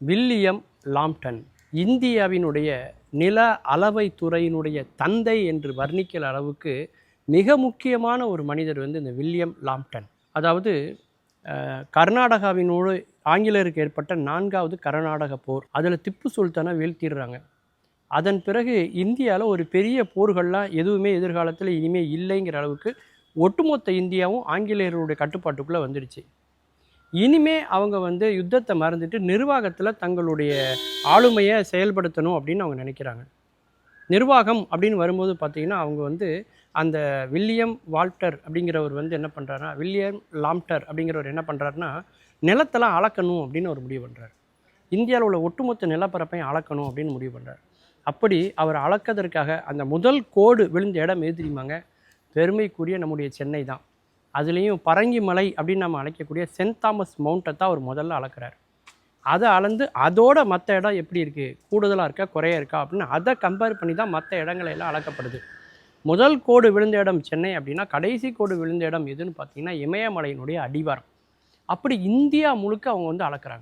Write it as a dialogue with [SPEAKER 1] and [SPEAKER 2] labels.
[SPEAKER 1] William Lambton இந்தியாவினுடைய நில அளவை துறையினுடைய தந்தை என்று வர்ணிக்கிற அளவுக்கு மிக முக்கியமான ஒரு மனிதர் வந்து இந்த வில்லியம் லாம்ப்டன். அதாவது கர்நாடகாவினோடு ஆங்கிலேயருக்கு ஏற்பட்ட நான்காவது கர்நாடக போர். அதில் திப்பு சுல்தானை வீழ்த்திடுறாங்க. அதன் பிறகு இந்தியாவில் ஒரு பெரிய போர்கள்லாம் எதுவுமே எதிர்காலத்தில் இனிமேல் இல்லைங்கிற அளவுக்கு ஒட்டுமொத்த இந்தியாவும் ஆங்கிலேயருடைய கட்டுப்பாட்டுக்குள்ளே வந்துடுச்சு. இனிமே அவங்க வந்து யுத்தத்தை மறந்துட்டு நிர்வாகத்தில் தங்களுடைய ஆளுமையை செயல்படுத்தணும் அப்படின்னு அவங்க நினைக்கிறாங்க. நிர்வாகம் அப்படின்னு வரும்போது பார்த்தீங்கன்னா அவங்க வந்து அந்த வில்லியம் வால்டர் அப்படிங்கிறவர் வந்து என்ன பண்ணுறாருனா வில்லியம் லாம்டர் அப்படிங்கிறவர் என்ன பண்ணுறாருன்னா நிலத்தெல்லாம் அளக்கணும் அப்படின்னு ஒரு முடிவு பண்ணுறாரு இந்தியாவில் உள்ள ஒட்டுமொத்த நிலப்பரப்பையும் அளக்கணும் அப்படின்னு முடிவு பண்ணுறாரு அப்படி அவர் அளக்கதற்காக அந்த முதல் கோடு விழுந்த இடம் எது தெரியுமாங்க? பெருமைக்குரிய நம்முடைய சென்னை தான். அதுலேயும் பரங்கி மலை அப்படின்னு நம்ம அழைக்கக்கூடிய சென்ட் தாமஸ் மவுண்ட்டை தான் அவர் முதல்ல அளக்கிறார். அதை அளந்து அதோட மற்ற இடம் எப்படி இருக்குது கூடுதலாக இருக்கா? குறைய இருக்கா? அப்படின்னு அதை கம்பேர் பண்ணி தான் மற்ற இடங்களெல்லாம் அளக்கப்படுது. முதல் கோடு விழுந்த இடம் சென்னை அப்படின்னா கடைசி கோடு விழுந்த இடம் எதுன்னு பார்த்தீங்கன்னா இமயமலையினுடைய அடிவாரம். அப்படி இந்தியா முழுக்க அவங்க வந்து அளக்குறாங்க.